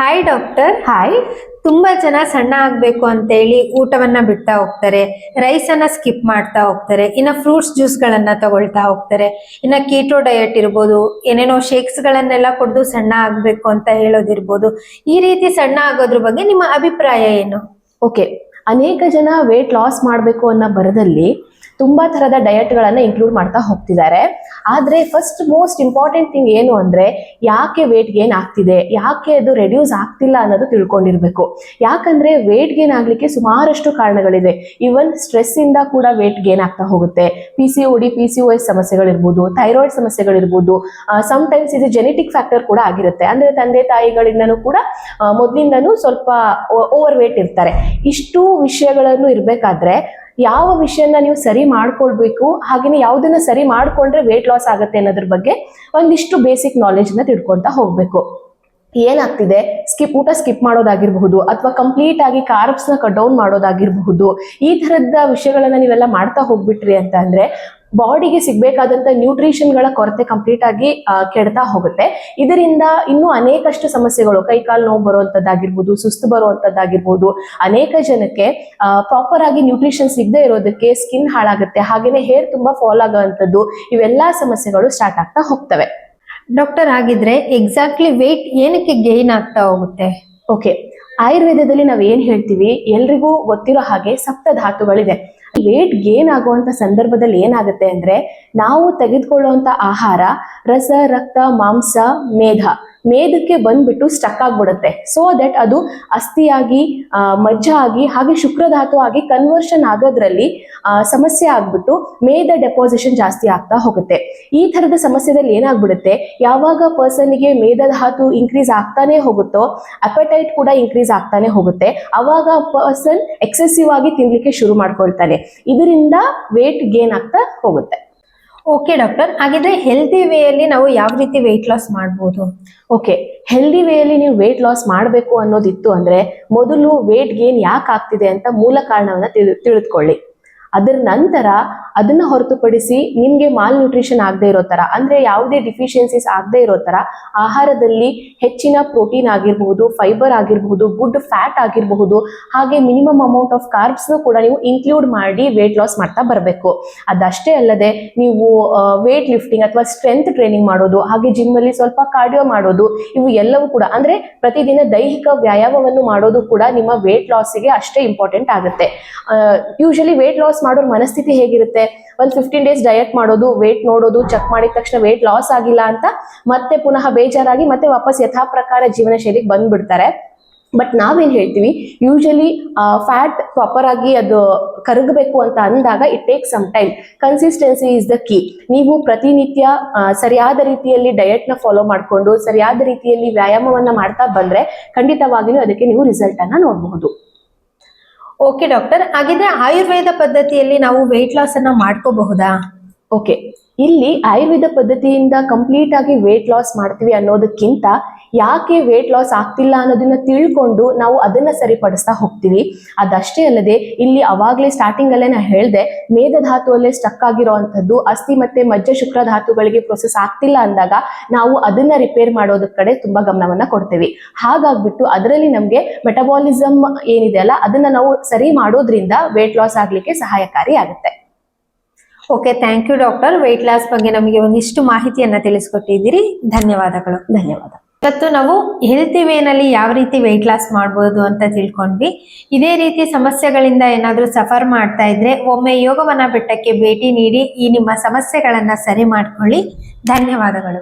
Hi doctor hi ತುಂಬಾ ಜನ ಸಣ್ಣ ಆಗ್ಬೇಕು ಅಂತೇಳಿ ಊಟವನ್ನ ಬಿಡ್ತಾ ಹೋಗ್ತಾರೆ. ರೈಸ್ ಅನ್ನ ಸ್ಕಿಪ್ ಮಾಡ್ತಾ ಹೋಗ್ತಾರೆ. ಇನ್ನ ಫ್ರೂಟ್ಸ್ ಜ್ಯೂಸ್ ಗಳನ್ನ ತಗೊಳ್ತಾ ಹೋಗ್ತಾರೆ. ಇನ್ನ ಕೀಟೋ ಡಯಟ್ ಇರ್ಬೋದು ಏನೇನೋ ಶೇಕ್ಸ್ ಗಳನ್ನೆಲ್ಲ ಕೊಡ್ದು ಸಣ್ಣ ಆಗ್ಬೇಕು ಅಂತ ಹೇಳೋದಿರ್ಬೋದು. ಈ ರೀತಿ ಸಣ್ಣ ಆಗೋದ್ರ ಬಗ್ಗೆ ನಿಮ್ಮ ಅಭಿಪ್ರಾಯ ಏನು? ಓಕೆ ಅನೇಕ ಜನ ವೇಟ್ ಲಾಸ್ ಮಾಡಬೇಕು ಅನ್ನೋ ಬರದಲ್ಲಿ ತುಂಬಾ ತರದ ಡಯಟ್ಗಳನ್ನ ಇನ್ಕ್ಲೂಡ್ ಮಾಡ್ತಾ ಹೋಗ್ತಿದ್ದಾರೆ. ಆದ್ರೆ ಫಸ್ಟ್ ಮೋಸ್ಟ್ ಇಂಪಾರ್ಟೆಂಟ್ ಥಿಂಗ್ ಏನು ಅಂದ್ರೆ ಯಾಕೆ ವೇಟ್ ಗೇನ್ ಆಗ್ತಿದೆ? ಯಾಕೆ ಅದು ರೆಡ್ಯೂಸ್ ಆಗ್ತಿಲ್ಲ ಅನ್ನೋದು ತಿಳ್ಕೊಂಡಿರ್ಬೇಕು. ಯಾಕಂದ್ರೆ ವೇಟ್ ಗೇನ್ ಆಗ್ಲಿಕ್ಕೆ ಸುಮಾರಷ್ಟು ಕಾರಣಗಳಿದೆ. ಈವನ್ ಸ್ಟ್ರೆಸ್ ಇಂದ ಕೂಡ ವೇಟ್ ಗೇನ್ ಆಗ್ತಾ ಹೋಗುತ್ತೆ. P C O D P C O S ಸಮಸ್ಯೆಗಳಿರ್ಬೋದು thyroid ಸಮಸ್ಯೆಗಳಿರ್ಬೋದು ಟೈಮ್ಸ್ ಇದು ಜೆನೆಟಿಕ್ ಫ್ಯಾಕ್ಟರ್ ಕೂಡ ಆಗಿರುತ್ತೆ. ಅಂದ್ರೆ ತಂದೆ ತಾಯಿಗಳಿಂದನೂ ಕೂಡ ಮೊದಲಿಂದನೂ ಸ್ವಲ್ಪ ಓವರ್ ವೇಟ್ ಇರ್ತಾರೆ. ಇಷ್ಟು ವಿಷಯಗಳನ್ನು ಇರಬೇಕಾದ್ರೆ ಯಾವ ವಿಷಯನ ನೀವು ಸರಿ ಮಾಡ್ಕೊಳ್ಬೇಕು, ಹಾಗೇನೆ ಯಾವುದನ್ನ ಸರಿ ಮಾಡ್ಕೊಂಡ್ರೆ ವೇಟ್ ಲಾಸ್ ಆಗುತ್ತೆ ಅನ್ನೋದ್ರ ಬಗ್ಗೆ ಒಂದಿಷ್ಟು ಬೇಸಿಕ್ ನಾಲೆಜ್ನ ತಿಳ್ಕೊಂತ ಹೋಗ್ಬೇಕು. ಏನಾಗ್ತಿದೆ? ಸ್ಕಿಪ್ ಊಟ ಸ್ಕಿಪ್ ಮಾಡೋದಾಗಿರಬಹುದು ಅಥವಾ ಕಂಪ್ಲೀಟ್ ಆಗಿ ಕಾರ್ಬ್ಸ್ನ ಕಟ್ ಡೌನ್ ಮಾಡೋದಾಗಿರಬಹುದು. ಈ ತರದ ವಿಷಯಗಳನ್ನ ನೀವೆಲ್ಲ ಮಾಡ್ತಾ ಹೋಗ್ಬಿಟ್ರಿ ಅಂತ ಅಂದ್ರೆ ಬಾಡಿಗೆ ಸಿಗ್ಬೇಕಾದಂತ ನ್ಯೂಟ್ರಿಷನ್ಗಳ ಕೊರತೆ ಕಂಪ್ಲೀಟ್ ಆಗಿ ಕೆಡ್ತಾ ಹೋಗುತ್ತೆ. ಇದರಿಂದ ಇನ್ನೂ ಅನೇಕಷ್ಟು ಸಮಸ್ಯೆಗಳು ಕೈ ಕಾಲು ನೋವು ಬರುವಂತದ್ದಾಗಿರ್ಬೋದು ಸುಸ್ತು ಬರುವಂತದ್ದಾಗಿರ್ಬೋದು ಅನೇಕ ಜನಕ್ಕೆ ಪ್ರಾಪರ್ ಆಗಿ ನ್ಯೂಟ್ರಿಷನ್ ಸಿಗದೆ ಇರೋದಕ್ಕೆ ಸ್ಕಿನ್ ಹಾಳಾಗುತ್ತೆ. ಹಾಗೇನೆ ಹೇರ್ ತುಂಬಾ ಫಾಲ್ ಆಗುವಂಥದ್ದು ಇವೆಲ್ಲಾ ಸಮಸ್ಯೆಗಳು ಸ್ಟಾರ್ಟ್ ಆಗ್ತಾ ಹೋಗ್ತವೆ. ಡಾಕ್ಟರ್ ಆಗಿದ್ರೆ ಎಕ್ಸಾಕ್ಟ್ಲಿ ವೇಟ್ ಏನಕ್ಕೆ ಗೇನ್ ಆಗ್ತಾ ಹೋಗುತ್ತೆ? ಓಕೆ ಆಯುರ್ವೇದದಲ್ಲಿ ನಾವ್ ಏನ್ ಹೇಳ್ತೀವಿ? ಎಲ್ರಿಗೂ ಗೊತ್ತಿರೋ ಹಾಗೆ ಸಪ್ತ ಧಾತುಗಳಿದೆ. ವೇಟ್ ಗೇನ್ ಆಗುವಂತ ಸಂದರ್ಭದಲ್ಲಿ ಏನಾಗುತ್ತೆ ಅಂದ್ರೆ ನಾವು ತೆಗೆದುಕೊಳ್ಳುವಂತ ಆಹಾರ ರಸ ರಕ್ತ ಮಾಂಸ ಮೇಧ. ಮೇಧಕ್ಕೆ ಬಂದ್ಬಿಟ್ಟು ಸ್ಟಕ್ ಆಗ್ಬಿಡುತ್ತೆ. ಸೊ ದಟ್ ಅದು ಅಸ್ಥಿಯಾಗಿ ಮಜ್ಜ ಆಗಿ, ಹಾಗೆ ಶುಕ್ರಧಾತು ಆಗಿ ಕನ್ವರ್ಷನ್ ಆಗೋದ್ರಲ್ಲಿ ಸಮಸ್ಯೆ ಆಗ್ಬಿಟ್ಟು ಮೇದ ಡೆಪಾಸಿಷನ್ ಜಾಸ್ತಿ ಆಗ್ತಾ ಹೋಗುತ್ತೆ. ಈ ತರದ ಸಮಸ್ಯೆದಲ್ಲಿ ಏನಾಗ್ಬಿಡುತ್ತೆ? ಯಾವಾಗ ಪರ್ಸನ್ಗೆ ಮೇಧಧಾತು ಇನ್ಕ್ರೀಸ್ ಆಗ್ತಾನೆ ಹೋಗುತ್ತೋ ಅಪಟೈಟ್ ಕೂಡ ಇನ್ಕ್ರೀಸ್ ಆಗ್ತಾನೆ ಹೋಗುತ್ತೆ. ಅವಾಗ ಪರ್ಸನ್ ಎಕ್ಸೆಸಿವ್ ಆಗಿ ತಿನ್ಲಿಕ್ಕೆ ಶುರು ಮಾಡ್ಕೊಳ್ತಾನೆ. ಇದರಿಂದ ವೇಟ್ ಗೇನ್ ಆಗ್ತಾ ಹೋಗುತ್ತೆ. ಓಕೆ ಡಾಕ್ಟರ್ ಹಾಗಿದ್ರೆ ಹೆಲ್ದಿ ವೇಯಲ್ಲಿ ನಾವು ಯಾವ ರೀತಿ ವೆಯ್ಟ್ ಲಾಸ್ ಮಾಡ್ಬೋದು? ಓಕೆ ಹೆಲ್ದಿ ವೇಯಲ್ಲಿ ನೀವು ವೆಯ್ಟ್ ಲಾಸ್ ಮಾಡಬೇಕು ಅನ್ನೋದಿತ್ತು ಅಂದ್ರೆ ಮೊದಲು ವೆಯ್ಟ್ ಗೇನ್ ಯಾಕೆ ಆಗ್ತಿದೆ ಅಂತ ಮೂಲ ಕಾರಣವನ್ನ ತಿಳಿ, ತಿಳಿದುಕೊಳ್ಳಿ. ಅದರ ನಂತರ ಅದನ್ನ ಹೊರತುಪಡಿಸಿ ನಿಮ್ಗೆ ಮಾಲ್ ನ್ಯೂಟ್ರಿಷನ್ ಆಗದೆ ಇರೋ ತರ, ಅಂದ್ರೆ ಯಾವುದೇ ಡಿಫಿಷಿಯನ್ಸೀಸ್ ಆಗದೆ ಇರೋ ತರ, ಆಹಾರದಲ್ಲಿ ಹೆಚ್ಚಿನ ಪ್ರೋಟೀನ್ ಆಗಿರಬಹುದು ಫೈಬರ್ ಆಗಿರಬಹುದು ಗುಡ್ ಫ್ಯಾಟ್ ಆಗಿರಬಹುದು, ಹಾಗೆ ಮಿನಿಮಮ್ ಅಮೌಂಟ್ ಆಫ್ ಕಾರ್ಬ್ಸ್ ಕೂಡ ನೀವು ಇನ್ಕ್ಲೂಡ್ ಮಾಡಿ ವೇಟ್ ಲಾಸ್ ಮಾಡ್ತಾ ಬರಬೇಕು. ಅದಷ್ಟೇ ಅಲ್ಲದೆ ನೀವು ವೇಟ್ ಲಿಫ್ಟಿಂಗ್ ಅಥವಾ ಸ್ಟ್ರೆಂತ್ ಟ್ರೈನಿಂಗ್ ಮಾಡೋದು, ಹಾಗೆ ಜಿಮ್ ಅಲ್ಲಿ ಸ್ವಲ್ಪ ಕಾರ್ಡಿಯೋ ಮಾಡೋದು, ಇವು ಎಲ್ಲವೂ ಕೂಡ, ಅಂದ್ರೆ ಪ್ರತಿದಿನ ದೈಹಿಕ ವ್ಯಾಯಾಮವನ್ನು ಮಾಡೋದು ಕೂಡ ನಿಮ್ಮ ವೇಟ್ ಲಾಸಿಗೆ ಅಷ್ಟೇ ಇಂಪಾರ್ಟೆಂಟ್ ಆಗುತ್ತೆ. ಯೂಶಲಿ ವೇಟ್ ಲಾಸ್ ಮಾಡೋರ್ ಮನಸ್ಥಿತಿ ಹೇಗಿರುತ್ತೆ? ಒಂದು ಫಿಫ್ಟೀನ್ ಡೇಸ್ ಡಯಟ್ ಮಾಡೋದು ವೇಟ್ ನೋಡೋದು ಚೆಕ್ ಮಾಡಿದ ತಕ್ಷಣ ವೇಟ್ ಲಾಸ್ ಆಗಿಲ್ಲ ಅಂತ ಮತ್ತೆ ಪುನಃ ಬೇಜಾರಾಗಿ ಮತ್ತೆ ವಾಪಸ್ ಯಥಾ ಪ್ರಕಾರ ಜೀವನ ಶೈಲಿಗೆ ಬಂದ್ಬಿಡ್ತಾರೆ. ಬಟ್ ನಾವೇನ್ ಹೇಳ್ತೀವಿ? ಯೂಶಲಿ ಫ್ಯಾಟ್ ಪ್ರಾಪರ್ ಆಗಿ ಅದು ಕರಗಬೇಕು ಅಂತ ಅಂದಾಗ it take some time consistency is the key ನೀವು ಪ್ರತಿನಿತ್ಯ ಸರಿಯಾದ ರೀತಿಯಲ್ಲಿ ಡಯಟ್ನ ಫಾಲೋ ಮಾಡಿಕೊಂಡು, ಸರಿಯಾದ ರೀತಿಯಲ್ಲಿ ವ್ಯಾಯಾಮವನ್ನ ಮಾಡ್ತಾ ಬಂದ್ರೆ ಖಂಡಿತವಾಗಿಯೂ ಅದಕ್ಕೆ ನೀವು ರಿಸಲ್ಟ್ ಅನ್ನ ನೋಡಬಹುದು. ಓಕೆ ಡಾಕ್ಟರ್ ಹಾಗಿದ್ರೆ ಆಯುರ್ವೇದ ಪದ್ಧತಿಯಲ್ಲಿ ನಾವು ವೆಯ್ಟ್ ಲಾಸ್ ಅನ್ನ ಮಾಡ್ಕೋಬಹುದಾ? ಓಕೆ ಇಲ್ಲಿ ಆಯುರ್ವೇದ ಪದ್ಧತಿಯಿಂದ ಕಂಪ್ಲೀಟ್ ಆಗಿ ವೆಯ್ಟ್ ಲಾಸ್ ಮಾಡ್ತೀವಿ ಅನ್ನೋದಕ್ಕಿಂತ ಯಾಕೆ ವೇಟ್ ಲಾಸ್ ಆಗ್ತಿಲ್ಲ ಅನ್ನೋದನ್ನ ತಿಳ್ಕೊಂಡು ನಾವು ಅದನ್ನ ಸರಿಪಡಿಸ್ತಾ ಹೋಗ್ತೀವಿ. ಅದಷ್ಟೇ ಅಲ್ಲದೆ ಇಲ್ಲಿ ಅವಾಗಲೇ ಸ್ಟಾರ್ಟಿಂಗ್ ಅಲ್ಲೇ ನಾ ಹೇಳ್ದೆ ಮೇಧಧಾತುವಲ್ಲೇ ಸ್ಟಕ್ ಆಗಿರುವಂತದ್ದು ಅಸ್ಥಿ ಮತ್ತೆ ಮಜ್ಜ ಶುಕ್ರ ಧಾತುಗಳಿಗೆ ಪ್ರೊಸೆಸ್ ಆಗ್ತಿಲ್ಲ ಅಂದಾಗ ನಾವು ಅದನ್ನ ರಿಪೇರ್ ಮಾಡೋದ್ರ ಕಡೆ ತುಂಬಾ ಗಮನವನ್ನ ಕೊಡ್ತೀವಿ. ಹಾಗಾಗ್ಬಿಟ್ಟು ಅದರಲ್ಲಿ ನಮಗೆ ಮೆಟಬಾಲಿಸಮ್ ಏನಿದೆ ಅಲ್ಲ ಅದನ್ನ ನಾವು ಸರಿ ಮಾಡೋದ್ರಿಂದ ವೇಟ್ ಲಾಸ್ ಆಗ್ಲಿಕ್ಕೆ ಸಹಾಯಕಾರಿ ಆಗುತ್ತೆ. Okay thank you doctor weight loss ಬಗ್ಗೆ ನಮಗೆ ಒಂದಿಷ್ಟು ಮಾಹಿತಿಯನ್ನು ತಿಳಿಸ್ಕೊಟ್ಟಿದ್ದೀರಿ. ಧನ್ಯವಾದಗಳು. ಧನ್ಯವಾದ. ಇವತ್ತು ನಾವು ಹೆಲ್ತಿ ವೇನಲ್ಲಿ ಯಾವ ರೀತಿ ವೆಯ್ಟ್ ಲಾಸ್ ಮಾಡ್ಬೋದು ಅಂತ ತಿಳ್ಕೊಂಡ್ವಿ. ಇದೇ ರೀತಿ ಸಮಸ್ಯೆಗಳಿಂದ ಏನಾದರೂ ಸಫರ್ ಮಾಡ್ತಾ ಇದ್ರೆ ಒಮ್ಮೆ ಯೋಗವನ ಬೆಟ್ಟಕ್ಕೆ ಭೇಟಿ ನೀಡಿ ಈ ನಿಮ್ಮ ಸಮಸ್ಯೆಗಳನ್ನ ಸರಿ ಮಾಡ್ಕೊಳ್ಳಿ. ಧನ್ಯವಾದಗಳು.